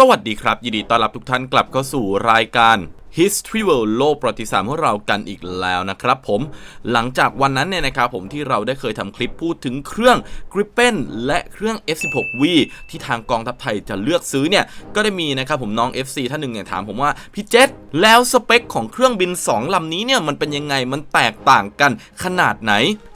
สวัสดีครับ ยินดีต้อนรับทุกท่านกลับเข้าสู่รายการ History World โลกประวัติศาสตร์ของเรากันอีกแล้วนะครับผม หลังจากวันนั้นเนี่ยนะครับผมที่เราได้เคยทำคลิปพูดถึงเครื่อง Gripen และเครื่อง F16V ที่ทางกองทัพไทยจะเลือกซื้อเนี่ย ก็ได้มีนะครับผมน้อง FC ท่านหนึ่งเนี่ยถามผมว่า พี่เจษแล้วสเปคของเครื่องบิน 2 ลำนี้เนี่ยมันเป็นยังไงมันแตกต่างกันขนาดไหน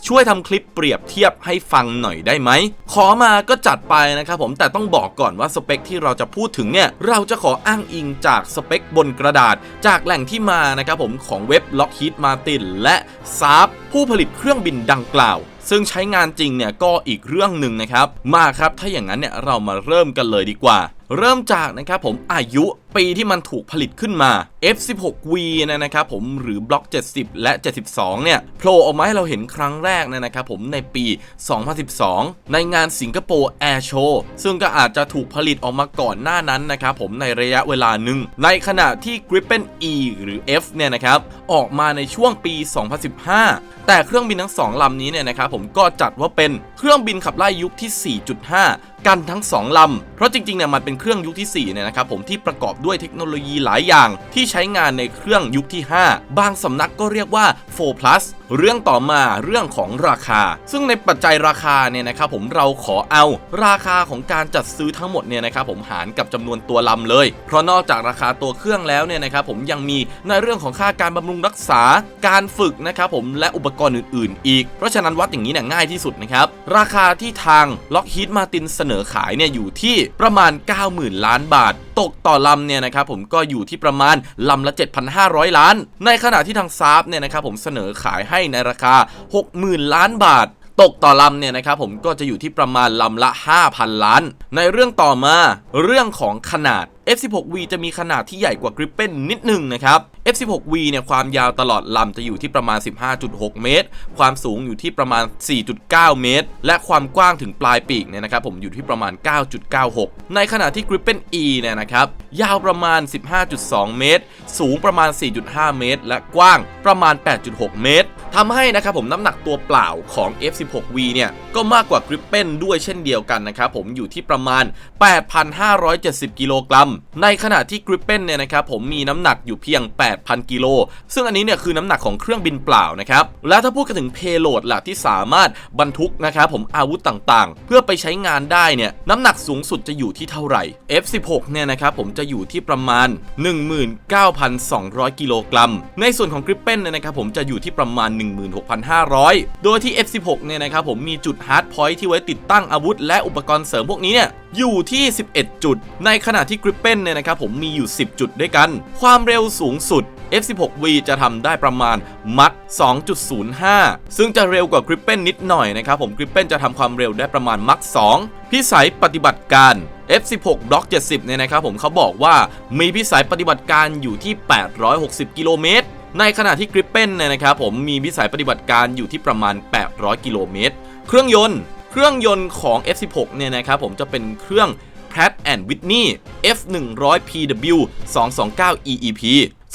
ช่วยทำคลิปเปรียบเทียบให้ฟังหน่อยได้ไหม ขอมาก็จัดไปนะครับผมแต่ต้องบอกก่อนว่าสเปคที่เราจะพูดถึงเนี่ยเราจะขออ้างอิงจากสเปคบนกระดาษจากแหล่งที่มานะครับผมของเว็บ Lockheed Martin และซาบผู้ผลิตเครื่องบินดังกล่าว ซึ่งใช้งานจริงเนี่ยก็อีกเรื่องหนึ่งนะครับ มาครับถ้าอย่างนั้นเนี่ยเรามาเริ่มกันเลยดีกว่า เริ่มจากนะครับผมอายุ ปีที่มันถูกผลิตขึ้นมา F16V นะนะครับผมหรือบล็อก 70 และ 72 เนี่ยโผล่ออกมาให้เราเห็นครั้งแรกนะนะครับผมในปี 2012 ในงานสิงคโปร์แอร์โชว์ซึ่งก็อาจจะถูกผลิตออกมาก่อนหน้านั้นนะครับผมในระยะเวลาหนึ่ง ในขณะที่ Gripen E หรือ F เนี่ยนะครับออกมาในช่วงปี 2015 แต่เครื่องบินทั้ง 2 ลำนี้เนี่ยนะครับผมก็จัดว่าเป็นเครื่องบินขับไล่ยุคที่ 4.5 กันทั้ง 2 ลำ เพราะจริงๆเนี่ยมันเป็นเครื่องยุคที่4เนี่ยนะครับผมที่ประกอบด้วยเทคโนโลยีหลายอย่างที่ใช้งานในเครื่องยุคที่ 5 บางสำนักก็เรียกว่า 4 plus เรื่องต่อมาเรื่องของราคา ซึ่งในปัจจัยราคาเนี่ยนะครับผมเราขอเอาราคาของการจัดซื้อทั้งหมดเนี่ยนะครับผมหารกับจำนวนตัวลำเลย เพราะนอกจากราคาตัวเครื่องแล้วเนี่ยนะครับผมยังมีในเรื่องของค่าการบำรุงรักษาการฝึกนะครับผมและอุปกรณ์อื่น ๆ อีก เพราะฉะนั้นวัดอย่างนี้เนี่ยง่ายที่สุดนะครับ ราคาที่ทาง Lockheed Martin เสนอขายเนี่ยอยู่ที่ประมาณ 90,000 ล้านบาท ตกต่อลำเนี่ยนะครับผมก็อยู่ที่ประมาณลำละ 7,500 ล้าน ในขณะที่ทางซาฟเนี่ยนะครับผมเสนอขายให้ในราคา 60,000 ล้านบาท ตกต่อลำเนี่ยนะครับผมก็จะอยู่ที่ประมาณลำละ 5,000 ล้าน ในเรื่องต่อมาเรื่องของขนาด F16V จะมีขนาดที่ใหญ่กว่า Gripen นิดหนึ่งนะครับ F16V เนี่ยความยาวตลอดลำจะอยู่ที่ประมาณ 15.6 เมตร ความสูงอยู่ที่ประมาณ 4.9 เมตร และความกว้างถึงปลายปีกเนี่ยนะครับผมอยู่ที่ประมาณ 9.96 ในขณะที่ Gripen E เนี่ยนะครับยาวประมาณ 15.2 เมตร สูงประมาณ 4.5 เมตร และกว้างประมาณ 8.6 เมตร ทำให้นะครับผมน้ำหนักตัวเปล่าของ F16V เนี่ยก็มากกว่า Gripen ด้วยเช่นเดียวกันนะครับผมอยู่ที่ประมาณ 8,570 กิโลกรัม ในขณะที่ Gripen เนี่ยนะครับผมมีน้ำหนักอยู่เพียง 8,000 กิโล ซึ่งอันนี้เนี่ยคือน้ำหนักของเครื่องบินเปล่านะครับ และถ้าพูดกันถึง payload หลักที่สามารถบรรทุกนะครับผมอาวุธต่างๆ เพื่อไปใช้งานได้เนี่ยน้ำหนักสูงสุดจะอยู่ที่เท่าไหร่ F16 เนี่ยนะครับผมจะอยู่ที่ประมาณ 19,200 กิโลกรัม ในส่วนของ Gripen เนี่ยนะครับผมจะอยู่ที่ประมาณ16,500 โดยที่ F16 เนี่ยนะครับผมมีจุด hard point ที่ไว้ติดตั้งอาวุธ และอุปกรณ์เสริมพวกนี้เนี่ยอยู่ที่ 11 จุด ในขณะที่ Gripen เนี่ยนะครับผมมีอยู่ 10 จุดด้วยกัน ความเร็วสูงสุด F16V จะทำได้ประมาณมัด2.05 ซึ่งจะเร็วกว่า Gripen นิดหน่อยนะครับผม Gripen จะทำความเร็วได้ประมาณมัก 2 พิสัยปฏิบัติการ F16 บล็อก70 เนี่ยนะครับผมเขาบอกว่ามีพิสัยปฏิบัติการอยู่ที่ 860 กิโลเมตร ในขณะที่ Gripen เนี่ยนะครับผมมีพิสัยปฏิบัติการอยู่ที่ประมาณ 800 กิโลเมตร เครื่องยนต์ เครื่องยนต์ของ F16 เนี่ยนะครับผมจะเป็นเครื่อง Pratt and Whitney F100PW 229 EEP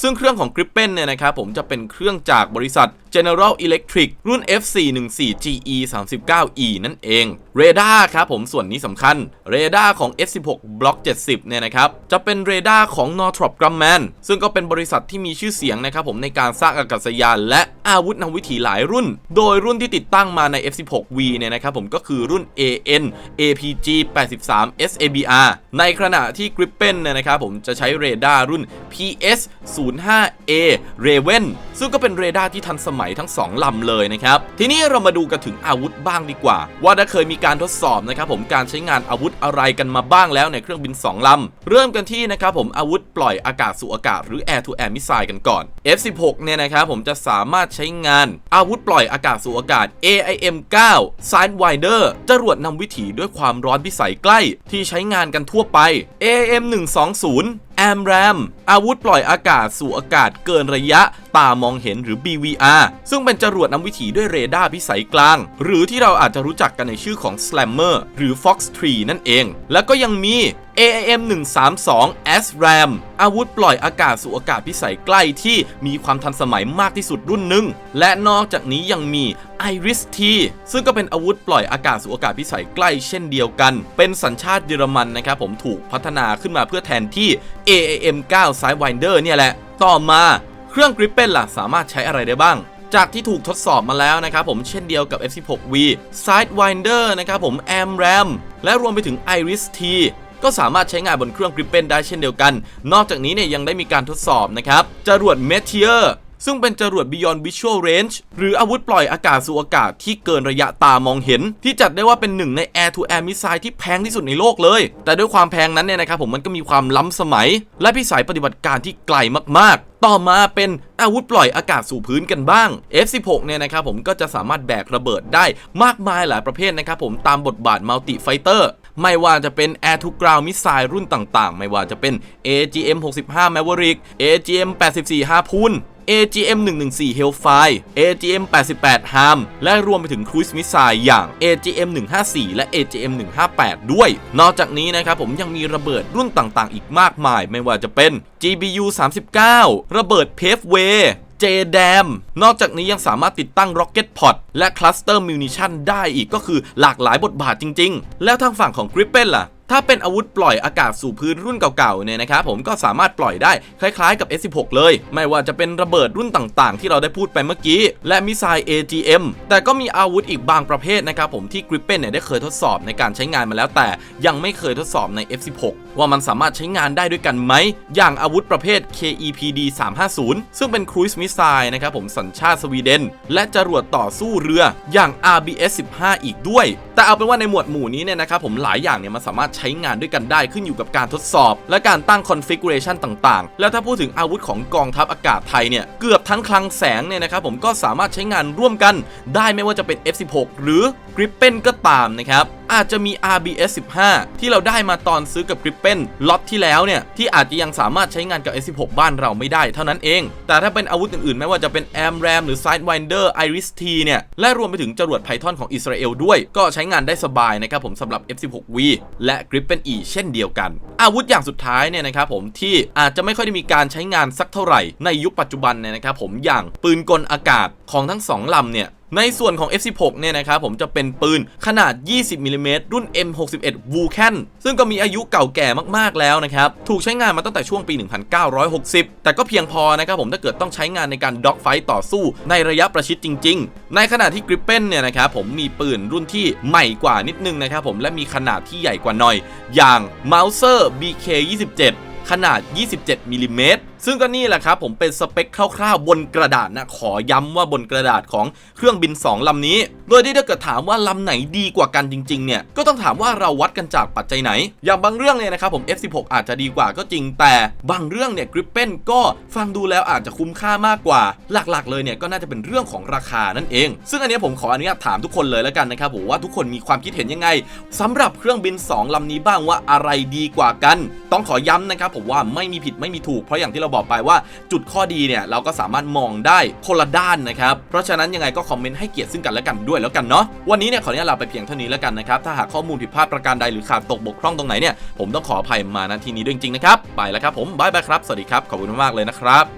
ซึ่งเครื่องของ Gripen เนี่ยนะครับผมจะเป็นเครื่องจากบริษัท General Electric รุ่น F414GE 39E นั่นเองเรดาร์ครับผมส่วนนี้สำคัญเรดาร์ของ F16 Block 70 เนี่ยนะครับจะเป็นเรดาร์ของ Northrop Grumman ซึ่งก็เป็นบริษัทที่มีชื่อเสียงนะครับผมในการสร้างอากาศยานและอาวุธนำวิถีหลายรุ่น โดยรุ่นที่ติดตั้งมาใน F16V เนี่ยนะครับผมก็คือรุ่น AN APG 83 SABR ในขณะที่ Gripen เนี่ยนะครับผมจะใช้เรดาร์รุ่น PS 05A Raven ซึ่งก็เป็นเรดาร์ที่ทันสมัยทั้ง 2 ลำเลยนะครับ ทีนี้เรามาดูกันถึงอาวุธบ้างดีกว่า ว่าได้เคยมีการทดสอบนะครับผมการใช้งานอาวุธอะไรกันมาบ้างแล้วในเครื่องบิน 2 ลำ เริ่มกันที่นะครับผมอาวุธปล่อยอากาศสู่อากาศหรือ Air to Air Missile กันก่อน F16 เนี่ยนะครับผมจะสามารถใช้งานอาวุธปล่อยอากาศสู่อากาศ AIM 9 Sidewinder จรวดนำวิถีด้วยความร้อนพิสัยใกล้ ที่ใช้งานกันทั่วไป AIM 120 แอมแรมอาวุธปล่อยอากาศสู่อากาศเกินระยะ ตามองเห็นหรือ BVR ซึ่งเป็นจรวดนำวิถีด้วยเรดาร์พิสัยกลาง หรือที่เราอาจจะรู้จักกันในชื่อของ Slammer หรือ Fox 3นั่นเอง แล้วก็ยังมี AAM 132 SRAM อาวุธปล่อยอากาศสู่อากาศพิสัยใกล้ที่มีความทันสมัยมากที่สุดรุ่นหนึ่ง และนอกจากนี้ยังมี Iris T ซึ่งก็เป็นอาวุธปล่อยอากาศสู่อากาศพิสัยใกล้เช่นเดียวกัน เป็นสัญชาติเยอรมันนะครับผมถูกพัฒนาขึ้นมาเพื่อแทนที่ AAM 9 Sidewinder เนี่ยแหละ ต่อมา เครื่องกริปเปนล่ะสามารถใช้อะไรได้บ้างจากที่ถูกทดสอบมาแล้วนะครับผมเช่นเดียวกับ F16V Sidewinder นะครับผม AMRAM และรวมไปถึง Iris T ก็สามารถใช้งานบนเครื่องกริปเปนได้เช่นเดียวกัน นอกจากนี้เนี่ยยังได้มีการทดสอบนะครับจรวด Meteor ซึ่งเป็นจรวด Beyond Visual Range หรืออาวุธปล่อยอากาศสู่อากาศที่เกินระยะตามองเห็น ที่จัดได้ว่าเป็นหนึ่งใน Air to Air Missile ที่แพงที่สุดในโลกเลย แต่ด้วยความแพงนั้นเนี่ยนะครับผมมันก็มีความล้ำสมัย และพิสัยปฏิบัติการที่ไกลมากๆ ต่อมาเป็นอาวุธปล่อยอากาศสู่พื้นกันบ้าง F16 เนี่ยนะครับผมก็จะสามารถแบกระเบิดได้มากมายหลายประเภทนะครับผมตามบทบาท Multi Fighter ไม่ว่าจะเป็น Air to Ground Missile รุ่นต่างๆ ไม่ว่าจะเป็น AGM 65 Maverick AGM 84 Harpoon AGM 114 Hellfire AGM 88 Harm และรวมไปถึง Cruise Missile อย่าง AGM 154 และ AGM 158 ด้วย นอกจากนี้นะครับผมยังมีระเบิดรุ่นต่างๆ อีกมากมาย ไม่ว่าจะเป็น GBU 39 ระเบิด Paveway JDAM นอกจากนี้ยังสามารถติดตั้ง Rocket Pod และ Cluster Munition ได้อีกก็คือหลากหลายบทบาทจริง ๆ แล้วทางฝั่งของ Gripen ล่ะ ถ้าเป็นอาวุธปล่อยอากาศสู่พื้นรุ่นเก่าๆเนี่ยนะครับผมก็สามารถปล่อยได้คล้ายๆกับ S16 เลย ไม่ว่าจะเป็นระเบิดรุ่นต่างๆ ที่เราได้พูดไปเมื่อกี้ และมิสไซล์ AGM แต่ก็มีอาวุธอีกบางประเภทนะครับผมที่ Gripen เนี่ยได้เคยทดสอบในการใช้งานมาแล้ว แต่ยังไม่เคยทดสอบใน F16 ว่ามันสามารถใช้งานได้ด้วยกันไหม อย่างอาวุธประเภท KEPD 350 ซึ่งเป็นครูซมิสไซล์นะครับผมสัญชาติสวีเดน และจรวดต่อสู้เรืออย่าง RBS 15 อีกด้วย แต่เอาเป็นว่าในหมวดหมู่นี้เนี่ยนะครับผมหลายอย่างเนี่ยมันสามารถใช้งานด้วยกันได้ขึ้นอยู่กับการทดสอบ และการตั้งคอนฟิก r a t i o n ต่างๆ แล้วถ้าพูดถึงอาวุธของกองทัพอากาศไทยเนี่ย เกือบทั้งคลังแสงเนี่ยนะครับผมก็สามารถใช้งานร่วมกัน ได้ไม่ว่าจะเป็น F16 หรือ Gripen ก็ตามนะครับ อาจจะมี RBS 15 ที่เราได้มาตอนซื้อกับ Gripen ล็อตที่แล้วเนี่ย ที่อาจจะยังสามารถใช้งานกับ S16 บ้านเราไม่ได้เท่านั้นเอง แต่ถ้าเป็นอาวุธอื่นๆ ไม่ว่าจะเป็น AMRAM หรือ Sidewinder Iris T เนี่ย และรวมไปถึงจรวด Python ของอิสราเอลด้วย ก็ใช้งานได้สบายนะครับผมสำหรับ F16V และ Gripen E เช่นเดียวกัน อาวุธอย่างสุดท้ายเนี่ยนะครับผมที่อาจจะไม่ค่อยได้มีการใช้งานสักเท่าไหร่ในยุคปัจจุบันเนี่ยนะครับผมอย่างปืนกลอากาศของทั้งสองลำเนี่ย ในส่วนของ F16 เนี่ยนะครับผมจะเป็นปืนขนาด 20มิลลิเมตรรุ่น M61 Vulcan ซึ่งก็มีอายุเก่าแก่มากๆแล้วนะครับ ถูกใช้งานมาตั้งแต่ช่วงปี 1960 แต่ก็เพียงพอนะครับผมถ้าเกิดต้องใช้งานในการด็อกไฟต่อสู้ในระยะประชิดจริง ๆ ในขณะที่ Gripen เนี่ยนะครับผมมีปืนรุ่นที่ใหม่กว่านิดนึงนะครับผมและมีขนาดที่ใหญ่กว่าหน่อย อย่าง Mauser BK27 ขนาด 27มิลลิเมตรซึ่งก็นี่แหละครับผมเป็นสเปคคร่าวๆบนกระดาษนะขอย้ำว่าบนกระดาษของเครื่องบิน 2ลำนี้ โดยที่ถ้าเกิดถามว่าลำไหนดีกว่ากันจริงๆเนี่ยก็ต้องถามว่าเราวัดกันจากปัจจัยไหน อย่างบางเรื่องเนี่ยนะครับผม F16 อาจจะดีกว่าก็จริงแต่บางเรื่องเนี่ย Gripen ก็ฟังดูแล้วอาจจะคุ้มค่ามากกว่า หลักๆ เลยเนี่ยก็น่าจะเป็นเรื่องของราคานั่นเอง ซึ่งอันนี้ผมขออนุญาตถามทุกคนเลยแล้วกันนะครับผมว่าทุกคนมีความคิดเห็นยังไงสำหรับเครื่องบิน 2ลำนี้บ้างว่าอะไรดีกว่ากัน ต้องขอย้ำนะครับผมว่าไม่มีผิดไม่มีถูกเพราะอย่างที่เราบอกไปว่าจุดข้อดีเนี่ยเราก็สามารถมองได้คนละด้านนะครับ เพราะฉะนั้นยังไงก็คอมเมนต์ให้เกียรติซึ่งกันและกันด้วยแล้วกันเนาะวันนี้เนี่ยขออนุญาตลาไปเพียงเท่านี้แล้วกันนะครับถ้าหากข้อมูลผิดพลาดประการใดหรือขาดตกบกพร่องตรงไหนเนี่ยผมต้องขออภัยมาณที่นี้ด้วยจริงๆนะครับไปแล้วครับผมบายบายครับสวัสดีครับขอบคุณมากๆเลยนะครับ